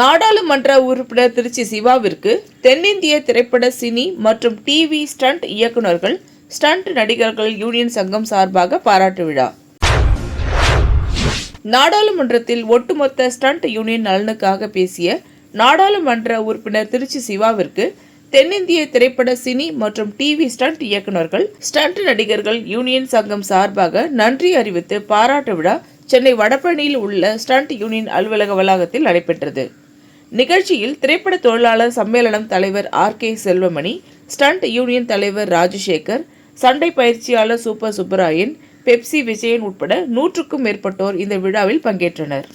நாடாளுமன்ற உறுப்பினர் திருச்சி சிவாவிற்கு தென்னிந்திய திரைப்பட சினி மற்றும் டிவி ஸ்டண்ட் இயக்குனர்கள் ஸ்டண்ட் நடிகர்கள் யூனியன் சங்கம் சார்பாக பாராட்டு விழா. நாடாளுமன்றத்தில் ஒட்டுமொத்த ஸ்டண்ட் யூனியன் நலனுக்காக பேசிய நாடாளுமன்ற உறுப்பினர் திருச்சி சிவாவிற்கு தென்னிந்திய திரைப்பட சினி மற்றும் டிவி ஸ்டண்ட் இயக்குனர்கள் ஸ்டண்ட் நடிகர்கள் யூனியன் சங்கம் சார்பாக நன்றி அறிவித்து பாராட்டு விழா சென்னை வடபழனியில் உள்ள ஸ்டண்ட் யூனியன் அலுவலக வளாகத்தில் நடைபெற்றது. நிகழ்ச்சியில் திரைப்பட தொழிலாளர் சம்மேளனம் தலைவர் R K Selvamani stunt union தலைவர் ராஜசேகர் சண்டை பயிற்சியாளர் சூப்பர் சுப்பராயன் பெப்சி விஜயன் உட்பட நூற்றுக்கும் மேற்பட்டோர் இந்த விழாவில் பங்கேற்றனர்.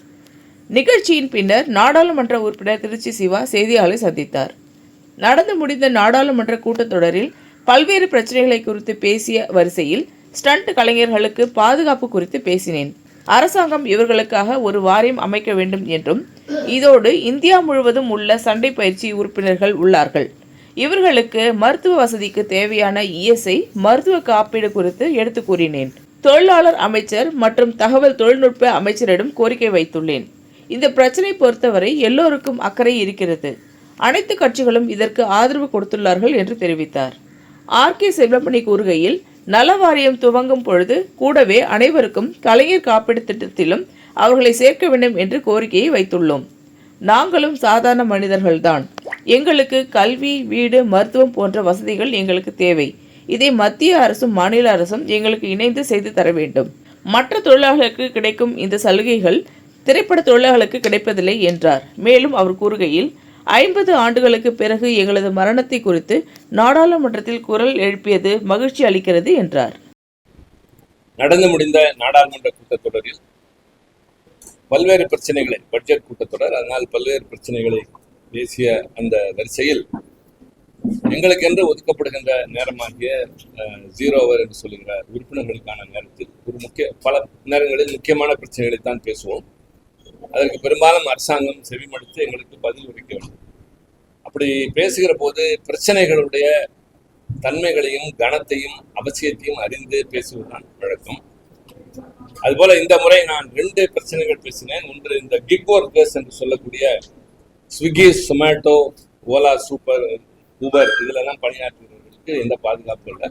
நிகழ்ச்சியின் பின்னர் நாடாளுமன்ற உறுப்பினர் திருச்சி சிவா செய்தியாளரை சந்தித்தார். நடந்து முடிந்த நாடாளுமன்ற கூட்டத்தொடரில் பல்வேறு பிரச்சனைகளை குறித்து பேசிய வரிசையில் ஸ்டண்ட் கலைஞர்களுக்கு பாதுகாப்பு குறித்து பேசினேன். அரசாங்கம் இவர்களுக்காக ஒரு வாரியம் அமைக்க வேண்டும் என்றும் இதோடு இந்தியா முழுவதும் உள்ள சண்டை பயிற்சி உறுப்பினர்கள் உள்ளார்கள். இவர்களுக்கு மருத்துவ வசதிக்கு தேவையான இஎஸ்ஐ மருத்துவ காப்பீடு குறித்து எடுத்து கூறினேன். தொழிலாளர் அமைச்சர் மற்றும் தகவல் தொழில்நுட்ப அமைச்சரிடம் கோரிக்கை வைத்துள்ளேன். இந்த பிரச்சனை பொறுத்தவரை எல்லோருக்கும் அக்கறை இருக்கிறது. அனைத்து கட்சிகளும் இதற்கு ஆதரவு கொடுத்துள்ளார்கள் என்று தெரிவித்தார். ஆர். கே. செல்வமணி கூறுகையில் நல வாரியம் துவங்கும் பொழுது கூடவே அனைவருக்கும் கலைஞர் காப்பீடு திட்டத்திலும் அவர்களை சேர்க்க வேண்டும் என்று கோரிக்கையை வைத்துள்ளோம். நாங்களும் சாதாரண மனிதர்கள்தான். எங்களுக்கு கல்வி வீடு மருத்துவம் போன்ற வசதிகள் எங்களுக்கு தேவை. இதை மத்திய அரசும் மாநில அரசும் எங்களுக்கு இணைந்து செய்து தர வேண்டும். மற்ற தொழிலாளர்களுக்கு கிடைக்கும் இந்த சலுகைகள் திரைப்பட தொழிலாளர்களுக்கு கிடைப்பதில்லை என்றார். மேலும் அவர் கூறுகையில் ஐம்பது ஆண்டுகளுக்கு பிறகு எங்களது மரணத்தை குறித்து நாடாளுமன்றத்தில் குரல் எழுப்பியது மகிழ்ச்சி அளிக்கிறது என்றார். நடந்து முடிந்த நாடாளுமன்ற கூட்டத்தொடரில் பல்வேறு பிரச்சனைகளை பட்ஜெட் கூட்டத்தொடர் அதனால் பல்வேறு பிரச்சனைகளை பேசிய அந்த வரிசையில் எங்களுக்கென்று ஒதுக்கப்படுகின்ற நேரமாகிய ஜீரோ அவர் என்று சொல்லுகிற உறுப்பினர்களுக்கான நேரத்தில் ஒரு முக்கிய பல நேரங்களில் முக்கியமான பிரச்சனைகளை தான் பேசுவோம். அதற்கு பெரும்பாலும் அரசாங்கம் செவிமடுத்து எங்களுக்கு பதில் உரைக்க வேண்டும். அப்படி பேசுகிற போது பிரச்சனைகளுடைய தன்மைகளையும் கணத்தையும் அவசியத்தையும் அறிந்து பேசுவதுதான் அதுபோல இந்த முறை நான் ரெண்டு பிரச்சனைகள் பேசினேன். ஒன்று இந்த கிக் ஒர்க்கர்ஸ் என்று சொல்லக்கூடிய ஸ்விக்கி சொமேட்டோ ஓலா சூப்பர் ஊபர் இதுல எல்லாம் பணியாற்றுகிறவர்களுக்கு எந்த பாதுகாப்பு இல்லை.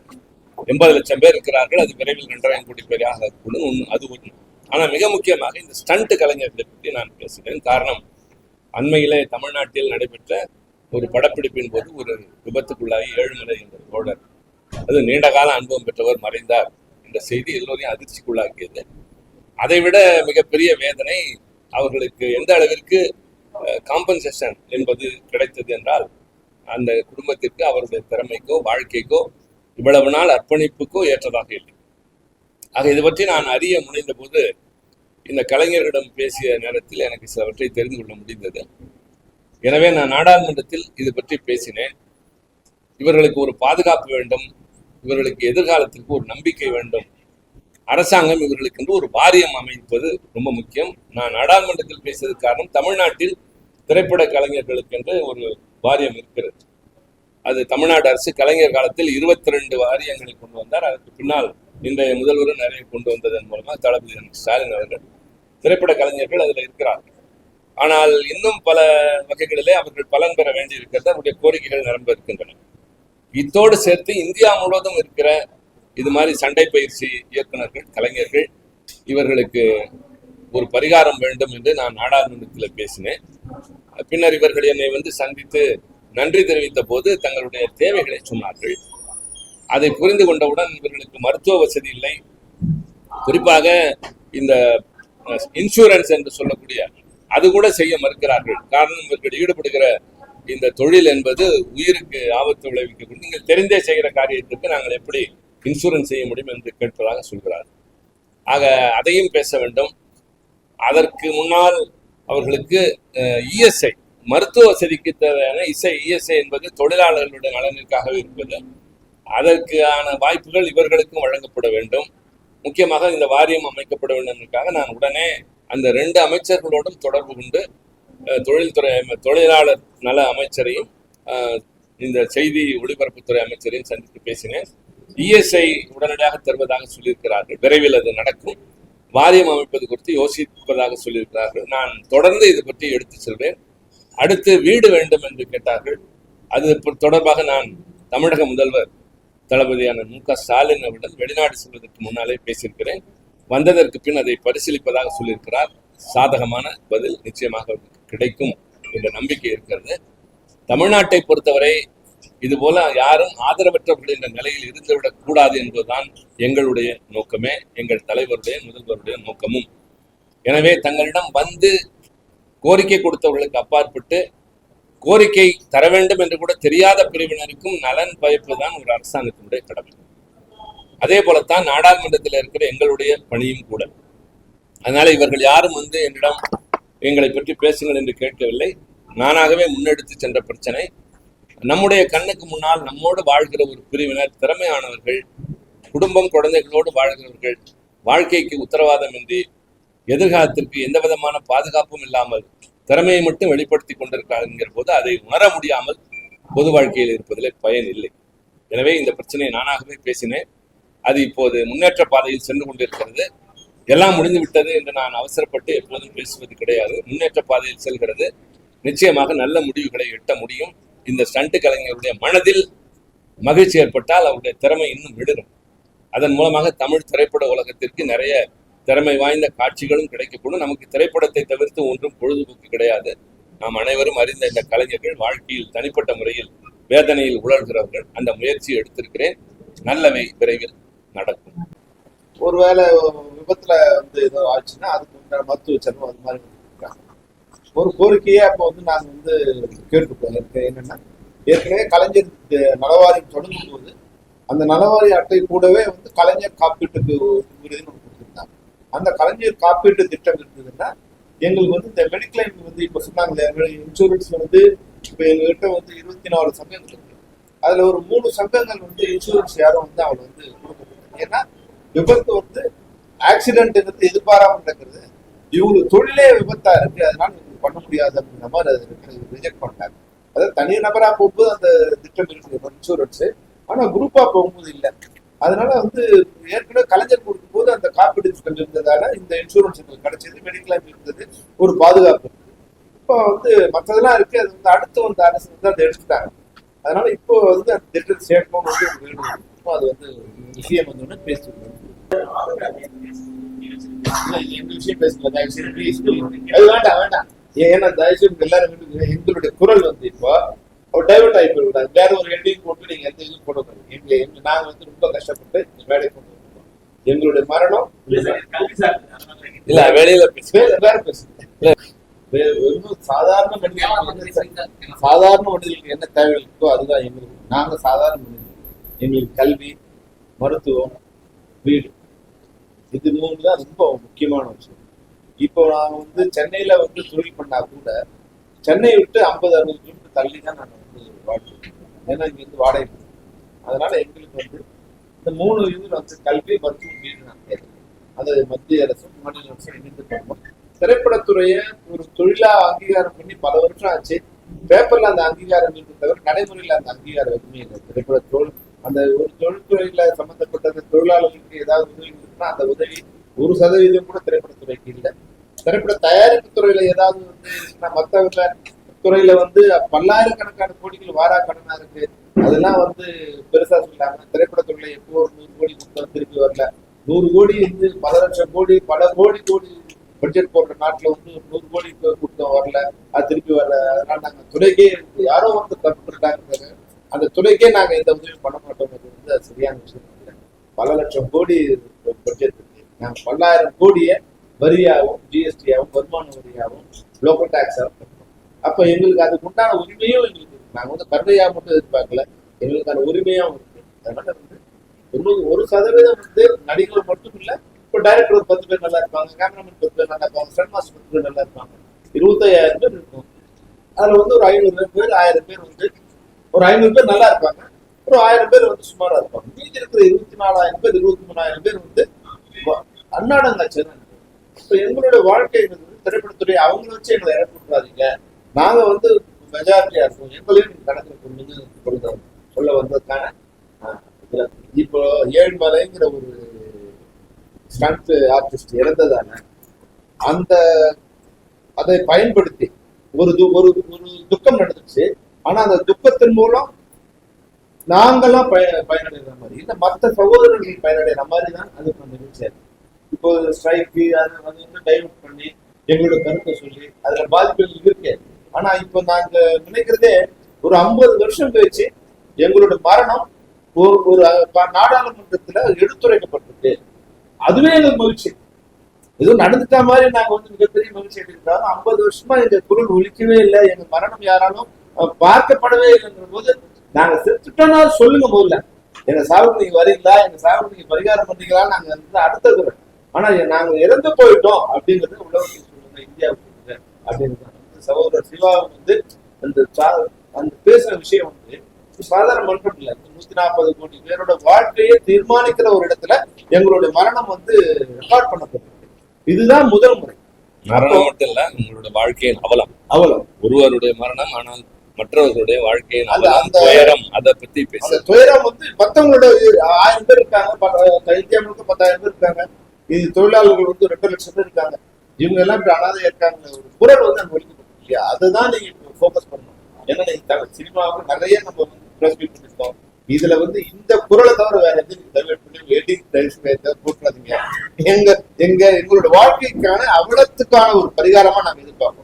எண்பது லட்சம் பேர் இருக்கிறார்கள். அது விரைவில் ரெண்டாயிரம் கோடி பேர் ஆகக்கூடும். ஒன்று அது ஒன்று. ஆனால் மிக முக்கியமாக இந்த ஸ்டண்ட் கலைஞர்களை பற்றி நான் பேசுகிறேன். காரணம் அண்மையிலே தமிழ்நாட்டில் நடைபெற்ற ஒரு படப்பிடிப்பின் போது ஒரு விபத்துக்குள்ளாகி ஏழுமலை என்ற தோழர் அது நீண்ட கால அனுபவம் பெற்றவர் மறைந்தார். என்ற செய்தி எல்லோரையும் அதிர்ச்சிக்குள்ளாக்கியது. அதைவிட மிகப்பெரிய வேதனை அவர்களுக்கு எந்த அளவிற்கு காம்பன்சேஷன் என்பது கிடைத்தது என்றால் அந்த குடும்பத்திற்கு அவருடைய திறமைக்கோ வாழ்க்கைக்கோ இவ்வளவு நாள் அர்ப்பணிப்புக்கோ ஏற்றதாக இல்லை. ஆக இது பற்றி நான் அறிய முனைந்த போது இந்த கலைஞர்களிடம் பேசிய நேரத்தில் எனக்கு சிலவற்றை தெரிந்து கொள்ள முடிந்தது. எனவே நான் நாடாளுமன்றத்தில் இது பற்றி பேசினேன். இவர்களுக்கு ஒரு பாதுகாப்பு வேண்டும். இவர்களுக்கு எதிர்காலத்திற்கு ஒரு நம்பிக்கை வேண்டும். அரசாங்கம் இவர்களுக்கு என்று ஒரு வாரியம் அமைப்பது ரொம்ப முக்கியம். நான் நாடாளுமன்றத்தில் பேசியது காரணம் தமிழ்நாட்டில் திரைப்பட கலைஞர்களுக்கு என்று ஒரு வாரியம் இருக்கிறது. அது தமிழ்நாடு அரசு கலைஞர் காலத்தில் இருபத்தி ரெண்டு வாரியங்களை கொண்டு வந்தார். அதற்கு பின்னால் இன்றைய முதல்வரும் நிறைய கொண்டு வந்ததன் மூலமாக தளபதி ஸ்டாலின் அவர்கள் திரைப்பட கலைஞர்கள் அதில் இருக்கிறார்கள் ஆனால் இன்னும் பல வகைகளிலே அவர்கள் பலன் பெற வேண்டி இருக்கிறது அவருடைய கோரிக்கைகள் நிரம்ப இருக்கின்றன. இத்தோடு சேர்த்து இந்தியா முழுவதும் இருக்கிற இது மாதிரி சண்டை பயிற்சி இயக்குநர்கள் கலைஞர்கள் இவர்களுக்கு ஒரு பரிகாரம் வேண்டும் என்று நான் நாடாளுமன்றத்தில் பேசினேன். பின்னர் இவர்கள் என்னை வந்து சந்தித்து நன்றி தெரிவித்த போது தங்களுடைய தேவைகளை சொன்னார்கள். அதை புரிந்து கொண்டவுடன் இவர்களுக்கு மருத்துவ வசதி இல்லை. குறிப்பாக இந்த இன்சூரன்ஸ் என்று சொல்லக்கூடிய அது கூட செய்ய மறுக்கிறார்கள். காரணம் இவர்கள் ஈடுபடுகிற இந்த தொழில் என்பது உயிருக்கு ஆபத்து விளைவிக்கக்கூடிய நீங்கள் தெரிந்தே செய்கிற காரியத்துக்கு நாங்கள் எப்படி இன்சூரன்ஸ் செய்ய முடியும் என்று கேட்பதாக சொல்கிறார். ஆக அதையும் பேச வேண்டும். அதற்கு முன்னால் அவர்களுக்கு இஎஸ்ஐ மருத்துவ வசதிக்கு தேவையான இசை இஎஸ்ஐ என்பது தொழிலாளர்களுடைய நலனிற்காகவே இருப்பது. அதற்கான வாய்ப்புகள் இவர்களுக்கும் வழங்கப்பட வேண்டும். முக்கியமாக இந்த வாரியம் அமைக்கப்பட வேண்டும் என்பதற்காக நான் உடனே அந்த ரெண்டு அமைச்சர்களோடும் தொடர்பு கொண்டு தொழில்துறை தொழிலாளர் நல அமைச்சரையும் இந்த செய்தி ஒளிபரப்புத்துறை அமைச்சரையும் சந்தித்து பேசினேன். இஎஸ்ஐ உடனடியாக தருவதாக சொல்லியிருக்கிறார்கள். விரைவில் அது நடக்கும். வாரியம் அமைப்பது குறித்து யோசிப்பதாக சொல்லியிருக்கிறார்கள். நான் தொடர்ந்து இது பற்றி எடுத்து செல்வேன். அடுத்து வீடு வேண்டும் என்று கேட்டார்கள். அது தொடர்பாக நான் தமிழக முதல்வர் தளபதியான மு க ஸ்டாலின் அவரிடம் வெளிநாடு செல்வதற்கு முன்னாலே பேசியிருக்கிறேன். வந்ததற்கு பின் அதை பரிசீலிப்பதாக சொல்லியிருக்கிறார். சாதகமான பதில் நிச்சயமாக கிடைக்கும் என்ற நம்பிக்கை இருக்கிறது. தமிழ்நாட்டை பொறுத்தவரை இது போல யாரும் ஆதரவற்றவர்கள் என்ற நிலையில் இருந்துவிடக் கூடாது என்பதுதான் எங்களுடைய நோக்கமே எங்கள் தலைவருடைய முதல்வருடைய நோக்கமும். எனவே தங்களிடம் வந்து கோரிக்கை கொடுத்தவர்களுக்கு அப்பாற்பட்டு கோரிக்கை தர வேண்டும் என்று கூட தெரியாத பிரிவினருக்கும் நலன் பயப்பதுதான் ஒரு அரசாங்கத்தினுடைய கடமை. அதே போலத்தான் நாடாளுமன்றத்தில் இருக்கிற எங்களுடைய பணியும் கூட. அதனால இவர்கள் யாரும் வந்து என்னிடம் எங்களை பற்றி பேசுங்கள் என்று கேட்கவில்லை. நானாகவே முன்னெடுத்து சென்ற பிரச்சனை. நம்முடைய கண்ணுக்கு முன்னால் நம்மோடு வாழ்கிற ஒரு பிரிவினர் திறமையானவர்கள் குடும்பம் குழந்தைகளோடு வாழ்கிறவர்கள் வாழ்க்கைக்கு உத்தரவாதம் இன்றி எதிர்காலத்திற்கு எந்த விதமான பாதுகாப்பும் இல்லாமல் திறமையை மட்டும் வெளிப்படுத்தி கொண்டிருக்கிறார்கள் போது அதை உணர முடியாமல் பொது வாழ்க்கையில் இருப்பதிலே பயன் இல்லை. எனவே இந்த பிரச்சனையை நானாகவே பேசினேன். அது இப்போது முன்னேற்ற பாதையில் சென்று கொண்டிருக்கிறது. எல்லாம் முடிந்து விட்டது என்று நான் அவசரப்பட்டு எப்போதும் பேசுவது கிடையாது. முன்னேற்ற பாதையில் செல்கிறது. நிச்சயமாக நல்ல முடிவுகளை எட்ட முடியும். இந்த ஸ்டண்ட் கலைஞருடைய மனதில் மகிழ்ச்சி ஏற்பட்டால் அவருடைய திறமை இன்னும் விடுரும் அதன் மூலமாக தமிழ் திரைப்பட உலகத்திற்கு நிறைய திறமை வாய்ந்த காட்சிகளும் கிடைக்கக்கூடும். நமக்கு திரைப்படத்தை தவிர்த்து ஒன்றும் பொழுதுபோக்கு கிடையாது. நாம் அனைவரும் அறிந்த இந்த கலைஞர்கள் வாழ்க்கையில் தனிப்பட்ட முறையில் வேதனையில் உழல்கிறவர்கள். அந்த முயற்சியை எடுத்திருக்கிறேன். நல்லவை விரைவில் நடக்கும். ஒருவேளை விபத்துல வந்து ஏதோ ஆச்சுன்னா அதுக்கு உண்டான மருத்துவ செலவு அது மாதிரி ஒரு கோரிக்கையே அப்போ வந்து நாங்க வந்து கேட்டுப்போம் என்னன்னா ஏற்கனவே கலைஞர் நலவாரி நலவாரியம் தொடங்கும் போது அந்த நலவாரி அட்டை கூடவே வந்து கலைஞர் காப்பீட்டுக்கு விருதுன்னு கொடுத்துருந்தாங்க. அந்த கலைஞர் காப்பீட்டு திட்டம் இருந்ததுன்னா எங்களுக்கு வந்து இந்த மெடிக்ளைம் வந்து இப்ப சொன்னாங்க இன்சூரன்ஸ் வந்து இப்ப எங்ககிட்ட வந்து இருபத்தி நாலு சங்கங்கள் இருக்கு. அதுல ஒரு மூணு சங்கங்கள் வந்து இன்சூரன்ஸ் யாரும் வந்து அவள் வந்து கொடுக்க ஏன்னா விபத்து வந்து ஆக்சிடென்ட்ங்கிறது எதிர்பாராம நடக்கிறது இவங்க தொழிலே விபத்தா இருக்கு அதனால இவங்க பண்ண முடியாது அப்படிங்கிற மாதிரி அது ரிஜெக்ட் பண்ணிட்டாங்க. அதாவது தனி நபரா போகும்போது அந்த திட்டம் இருக்கு இன்சூரன்ஸ் ஆனா குரூப்பா போகும்போது இல்லை. அதனால வந்து ஏற்கனவே கலைஞர் கொடுக்கும்போது அந்த காப்பீடு திட்டம் இருந்ததால இந்த இன்சூரன்ஸ் எங்களுக்கு கிடைச்சது மெடிக்கல் இருந்தது ஒரு பாதுகாப்பு இப்போ வந்து மற்றதெல்லாம் இருக்கு அது வந்து அடுத்து வந்த அரசு வந்து அதை எடுத்துட்டாங்க. அதனால இப்போ வந்து அந்த திட்டத்தை சேர்க்கணும்னு வந்து வேணும் அது வந்து விஷயம் வந்து பேசிட்டு வேண்டாம் வேண்டாம் ஏன்னா தயவு செய்து எல்லாரும் எங்களுடைய குரல் வந்து இப்போ டைவர்ட் ஆகி போயிடாது வேற ஒரு எண்டிங் போட்டு நீங்க எந்த இதுவும் போடக்கூடாது எங்க எங்க நாங்க வந்து ரொம்ப கஷ்டப்பட்டு இந்த வேலையை கொண்டு வந்திருக்கோம் எங்களுடைய மரணம் இல்ல வெளியில பேச வேற வேற பேசுங்க வேற- வெறும் சாதாரண மனிதர்களுக்கு சாதாரண மனிதர்களுக்கு என்ன தேவை இருக்கோ அதுதான் எங்களுக்கு. நாங்க சாதாரண மனிதர்கள். எங்களுக்கு கல்வி மருத்துவம் வீடு. இது மூணு தான் ரொம்ப முக்கியமான விஷயம். இப்போ நான் வந்து சென்னையில வந்து தொழில் பண்ணா கூட சென்னை விட்டு ஐம்பது அறுபது கிலோமீட்டர் தள்ளி தான் நான் வந்து வாழ்க்கை ஏன்னா இங்க வந்து வாடகை அதனால எங்களுக்கு வந்து இந்த மூணு இது வந்து கல்வி மருத்துவம் வீடு நான் கேட்கிறேன் அது மத்திய அரசும் மாநில அரசும் இணைந்து பண்ணுவோம் திரைப்படத்துறையை ஒரு தொழிலா அங்கீகாரம் பண்ணி பல வருஷம் ஆச்சு. பேப்பர்ல அந்த அங்கீகாரம் இருக்கு தவிர நடைமுறையில அந்த அங்கீகாரம் எதுவுமே இல்லை. திரைப்பட தோல் அந்த ஒரு தொழில்துறையில சம்பந்தப்பட்ட அந்த தொழிலாளர்களுக்கு ஏதாவது உதவி இருக்குன்னா அந்த உதவி ஒரு சதவீதம் கூட திரைப்படத்துறைக்கு இல்லை. திரைப்பட தயாரிப்பு துறையில ஏதாவது வந்து மத்தவங்க துறையில வந்து பல்லாயிரக்கணக்கான கோடிகள் வாரா கடனா இருக்கு. அதெல்லாம் வந்து பெருசா சொல்லாம திரைப்படத்துறையில எப்போ ஒரு நூறு கோடி கொடுத்தா திருப்பி வரல. நூறு கோடி வந்து பல லட்சம் கோடி பல கோடி கோடி பட்ஜெட் போடுற நாட்டுல வந்து நூறு கோடி கொடுத்தோம் வரல. அது திருப்பி வரல. அதனால நாங்க துறைக்கே யாரோ வந்து தப்பு பண்ணிட்டாங்க. அந்த துறைக்கே நாங்க எந்த உதவியும் பண்ண மாட்டோம்ங்கிறது வந்து அது சரியான விஷயம் இல்லை. பல லட்சம் கோடி பட்ஜெட் இருக்கு நாங்க பல்லாயிரம் கோடியை வரியாகவும் ஜிஎஸ்டியாகவும் வருமான வரியாகவும் லோக்கல் டாக்ஸாகவும் கட்டணும் அப்ப எங்களுக்கு அதுக்கு உண்டான உரிமையும் எங்களுக்கு இருக்கு. நாங்க வந்து கருணையா மட்டும் எதிர்பார்க்கல. எங்களுக்கான உரிமையாகவும் இருக்கு. அதனால வந்து ஒரு ஒரு சதவீதம் வந்து நடிகர்கள் மட்டும் இல்ல இப்போ டைரக்டர் ஒரு பத்து பேர் நல்லா இருப்பாங்க கேமராமேன் பத்து பேர் நல்லா இருப்பாங்க ஸ்டன் மாஸ்டர் பத்து பேர் நல்லா இருப்பாங்க. இருபத்தையாயிரம் பேர் இருக்கும். அதுல வந்து ஒரு ஐநூறு பேர் ஆயிரம் பேர் வந்து ஒரு ஐநூறு பேர் நல்லா இருப்பாங்க. ஒரு ஆயிரம் பேர் வந்து சுமாரா இருப்பாங்க. மீதி இருக்கிற இருபத்தி நாலாயிரம் பேர் இருபத்தி மூணாயிரம் பேர் வந்து வ- அன்னாடங்காட்சி தான் இப்ப எங்களுடைய வாழ்க்கை வந்து திரைப்படத்துறை அவங்கள வச்சு எங்களை இறக்கி நாங்க வந்து மெஜாரிட்டியா இருக்கோம். எங்களையும் நீங்க கணக்கில் கொண்டு வந்து சொல்ல வந்ததுக்கான ஆஹ், இதுல இப்போ ஏழ்மலைங்கிற ஒரு ஸ்டண்ட் ஆர்டிஸ்ட் இறந்ததான அந்த அதை பயன்படுத்தி ஒரு ஒரு ஒரு துக்கம் நடந்துச்சு ஆனா அந்த துக்கத்தின் மூலம் நாங்கெல்லாம் பய பயனடைகிற மாதிரி. இல்லை மற்ற சகோதரர்கள் பயனடைகிற மாதிரி தான் அது அந்த நிகழ்ச்சியாக இருக்கு. இப்போ ஸ்ட்ரைக்கு அதை வந்து டைவர்ட் பண்ணி எங்களோட கருத்தை சொல்லி அதுல பாதிப்புகள் இருக்கு. ஆனா இப்போ நாங்க நினைக்கிறதே ஒரு ஐம்பது வருஷம் கழிச்சு எங்களோட மரணம் ஒரு ஒரு நாடாளுமன்றத்துல எடுத்துரைக்கப்பட்டிருக்கு. அதுவே எங்களுக்கு மகிழ்ச்சி. ஏதோ நடந்துட்ட மாதிரி நாங்க வந்து மிகப்பெரிய மகிழ்ச்சி எடுக்கிறோம் ஐம்பது வருஷமா எங்க குரல் ஒழிக்கவே இல்லை. எங்க மரணம் யாராலும் பார்க்கப்படவே இல்லைங்கிற போது நாங்க செத்துட்டோம்னா சொல்லுங்க முதல்ல. எங்க சாவுக்கு நீங்க வரீங்களா? எங்க சாவுக்கு நீங்க பரிகாரம் பண்றீங்களா நாங்க வந்து அடுத்த குரல் ஆனா நாங்க இறந்து போயிட்டோம் அப்படிங்கறது உலகத்துக்கு சொல்லுங்க இந்தியாவுக்கு சொல்லுங்க அந்த சகோதரர் சிவா வந்து அந்த அந்த பேசுற விஷயம் வந்து சாதாரண மன்றம் இல்ல. நூத்தி நாற்பது கோடி பேரோட வாழ்க்கையை தீர்மானிக்கிற ஒரு இடத்துல எங்களுடைய மரணம் வந்து ரெக்கார்ட் பண்ணப்பட்டிருக்கு. இதுதான் முதல் முறை. மரணம் மட்டும் இல்ல உங்களோட வாழ்க்கையின் அவலம். அவ்வளவு ஒருவருடைய மரணம் ஆனால் மற்றவர்களுடைய அந்த- துயரம் அதை பத்தி பேச துயரம் வந்து மத்தவங்களோட ஆயிரம் பேர் இருக்காங்க இந்தியா முழுக்க பத்தாயிரம் பேர் இருக்காங்க. இது தொழிலாளர்கள் வந்து ரெண்டு லட்சம் பேர் இருக்காங்க. இவங்க எல்லாம் இப்படி அனாதையா இருக்காங்க ஒரு குரல் வந்து அங்க ஒழிக்கப்படும் இல்லையா? அதுதான் நீங்க ஃபோக்கஸ் பண்ணணும். ஏன்னா நீங்க சினிமாவுக்கு நிறைய நம்ம வந்து ப்ரெஸ் மீட் பண்ணிருக்கோம் இதுல வந்து இந்த குரலை தவிர வேற எதுவும் தவிர பண்ணி வெயிட்டிங் போட்டுறாதீங்க. எங்க எங்க எங்களோட வாழ்க்கைக்கான அவலத்துக்கான ஒரு பரிகாரமா நாங்க எதிர்பார்ப்போம்.